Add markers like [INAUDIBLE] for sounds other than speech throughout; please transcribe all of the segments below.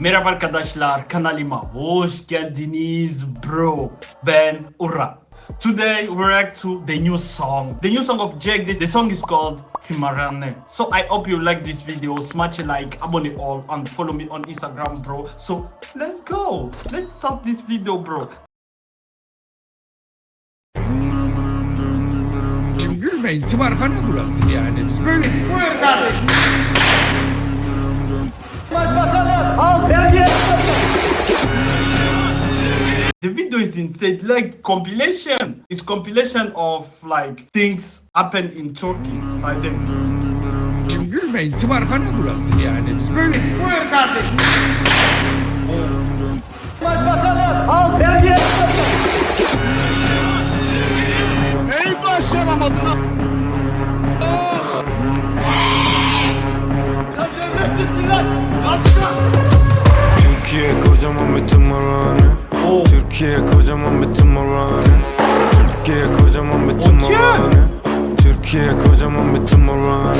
Merhaba arkadaşlar kanalıma hoş geldiniz bro. Ben Ura. Today we react to the new song. The new song of Jack. The, the song is called Timarane. So I hope you like this video. Smash a like, abone all, and follow me on Instagram, bro. So let's go. Let's start this video, bro. Şimdi gülmeyin tımarhane burası yani biz böyle Buyur kardeşim. İs insane, like compilation. It's compilation of like things happen in Turkey. I think. şimdi gülmeyin tımarhane burası yani biz böyle Buyur kardeşim. Ey başaramadın ha. Türkiye kocaman bir tımarhane. Türkiye kocaman bir tımarhane Türkiye kocaman bir tımarhane Türkiye kocaman bir tımarhane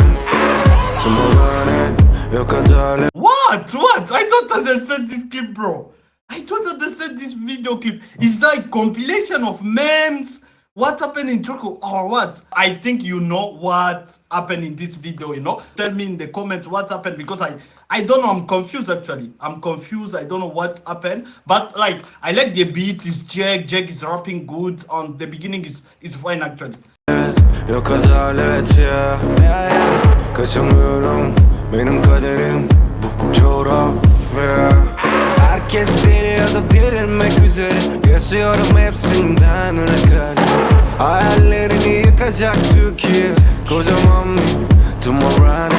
Tımarhane yok adalet What? What? I don't understand this clip, bro. I don't understand this video clip. It's like compilation of memes. What happened in Turkey or what? I think you know what happened in this video, you know? Tell me in the comments what happened because I I don't know, I'm confused actually. I'm confused. I don't know what happened. But like I like the beat, is Jack, Jack is rapping good. On the beginning is is fine actually. Yok adalet ya. Kaçamıyorum benim kaderim bu coğrafya Herkes seni ya da dirilmek üzere Yaşıyorum hepsinden örnek Hayallerini yıkacak Türkiye. Kocaman tımarhane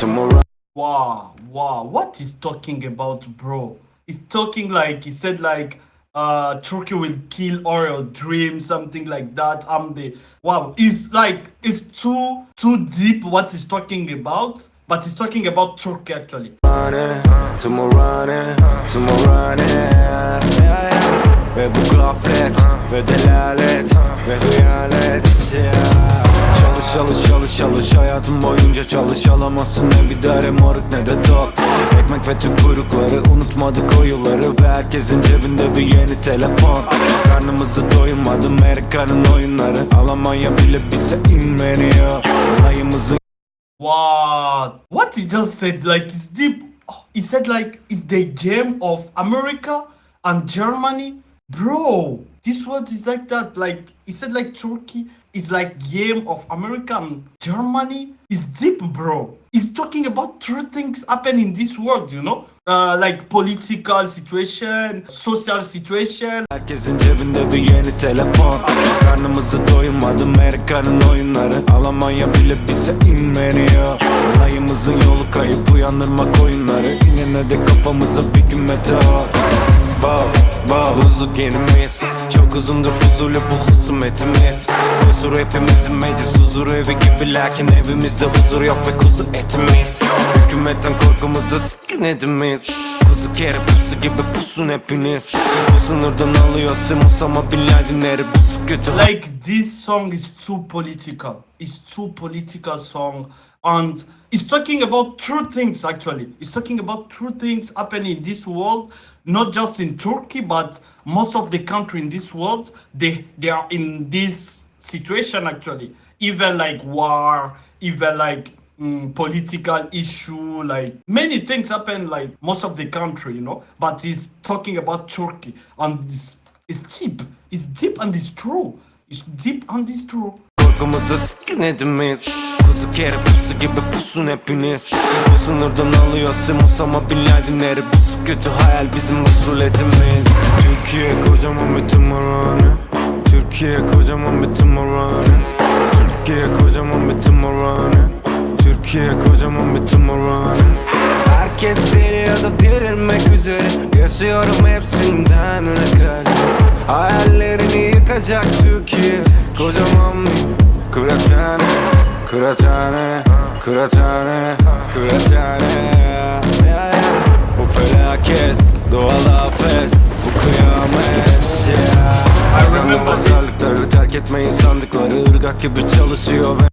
Tımarhane Wow, wow, what is talking about, bro? He's talking like he said like uh Turkey will kill all your dreams, something like that. I'm the wow, it's like it's too too deep what he's talking about, but he's talking about Turkey actually. Tımarhane, tımarhane, tımarhane Ve bu gaflet, ve delalet, ve hıyanet. Ya. Çalış çalış çalış çalış hayatım boyunca çalış. Alamazsın ne bir dare moruk ne de tok Ekmek ve tüm kuyrukları unutmadık o yılları. Ve herkesin cebinde bir yeni telefon. Karnımızı doyurmadı Amerika'nın oyunları. Almanya bile bize inmeniyor. Olayımızın What? What he just said like it's deep. He said like it's the game of America and Germany, bro. This word is like that. Like he said like Turkey is like game of America and Germany. It's deep, bro. He's talking about three things happen in this world, you know, uh, like political situation, social situation, Herkesin cebinde bir yeni telefon Karnımızı doyurmadı Amerika'nın oyunları Almanya bile bize inmeniyor Olayımızın yolu kayıp uyandırmak oyunları Yine de kafamıza bir gün meteor Wow, wow, buzluk yenimiz Çok uzundur huzurlu bu husumetimiz Huzur hepimizin meclis huzuru evi gibi Lakin evimizde huzur yok ve kuzu etimiz Hükümetten korkumuzu sıkın edimiz kere pusu gibi pusun hepiniz. Bu sınırdan Laden'leri pusu kötü. Like this song is too political. It's too political song. And it's talking about true things actually. It's talking about true things happening in this world not just in turkey but most of the country in this world they they are in this situation actually. Even like war even like mm, political issue like many things happen like most of the country you know but he's talking about turkey and it's, it's deep it's deep and it's true it's deep and it's true. Korkumuzu sıkın edimiz Kuzu kere pusu gibi pusun hepiniz. Bu sınırdan alıyorsun Osama Bin Laden'leri pusu. Kötü hayal bizim ruletimiz Türkiye kocaman bir tımarhane. Türkiye kocaman bir tımarhane. Türkiye kocaman bir tımarhane Türkiye kocaman bir tımarhane Herkes seni ya da dirilmek üzere Yaşıyorum hepsinden örnek Hayallerini yıkacak Türkiye Kocaman bir kıraathane Kıraathane Kıraathane Kıraathane ya. Bu felaket Doğal afet Bu kıyamet ya. I remember- Pazarlıkları terk etmeyin sandıkları ırgat gibi çalışıyor ve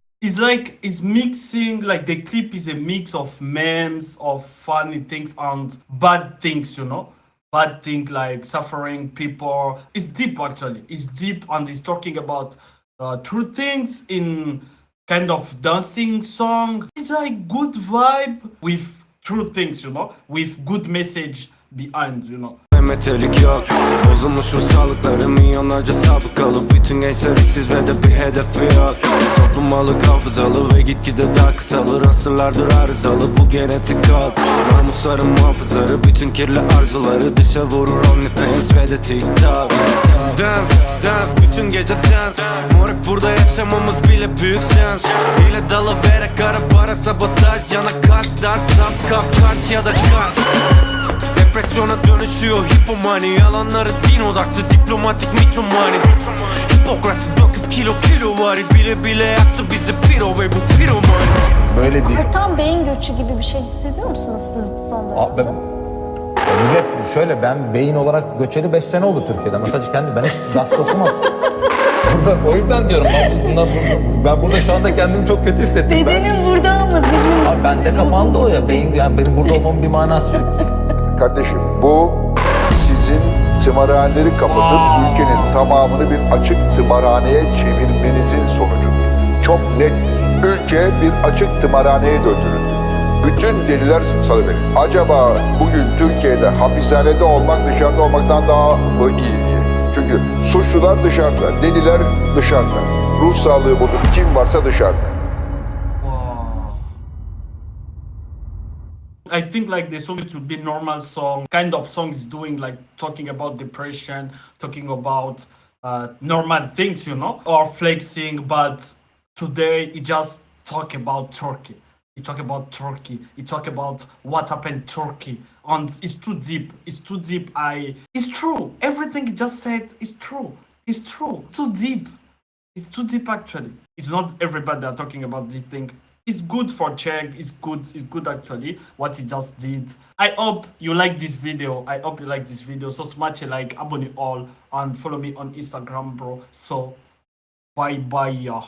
like it's mixing like the clip is a mix of memes of funny things and bad things you know? Bad thing like suffering people. It's deep actually. It's deep and it's talking about uh, true things in kind of dancing song. It's like good vibe with true things you know? With good message behind you know Metelik yok. Bozulmuş sağlıkları milyonlarca sabıkalı Bütün gençler işsiz ve de bir hedefi yok. Toplum alık hafızalı ve gitgide daha kısalır. Asırlardır arızalı bu genetik kod Namusların muhafızları bütün kirli arzuları Dışa vurur. OnlyFans ve de TikTok. Dance, dance, bütün gece dance. Moruk burada yaşamamız bile büyük sens Hile dalı bere kara para sabotaj Yana kaç start up kap kaç ya da kas Depresyona dönüşüyor hipomani Yalanları din odaklı diplomatik mitomani Hipokrasi döküp kilo kilo var Bile bile yaktı bizi piro ve bu piromani Böyle bir Artan beyin göçü gibi bir şey hissediyor musunuz siz son dönemde? ben, Ya millet şöyle ben beyin olarak göçeli 5 sene oldu Türkiye'de. Mesela kendi ben hiç okumam. [LAUGHS] Burada o yüzden diyorum ben, bundan, ben burada şu anda kendimi çok kötü hissettim. Ben, Bedenin burada ama zihnin Abi bende kapandı o ya. Beyin, yani benim burada olmamın bir manası yok. [LAUGHS] Kardeşim bu sizin tımarhaneleri kapatıp ülkenin tamamını bir açık tımarhaneye çevirmenizin sonucudur. Çok nettir. Ülke bir açık tımarhaneye döndürüldü. Bütün deliler salıverir. Acaba bugün Türkiye'de hapishanede olmak dışarıda olmaktan daha mı iyi diye. Çünkü suçlular dışarıda, deliler dışarıda. Ruh sağlığı bozuk kim varsa dışarıda. I think like the song it would be normal song, kind of song is doing like talking about depression, talking about uh, normal things, you know, or flexing. But today it just talk about Turkey. It talk about Turkey. It talk about what happened Turkey, and it's too deep. It's too deep. I. It's true. Everything he just said is true. It's true. Too deep. It's too deep actually. It's not everybody that are talking about this thing. It's good for check. It's good. It's good actually. What he just did. I hope you like this video. I hope you like this video. So smash a like, abonne all, and follow me on Instagram, bro. So bye bye, yeah.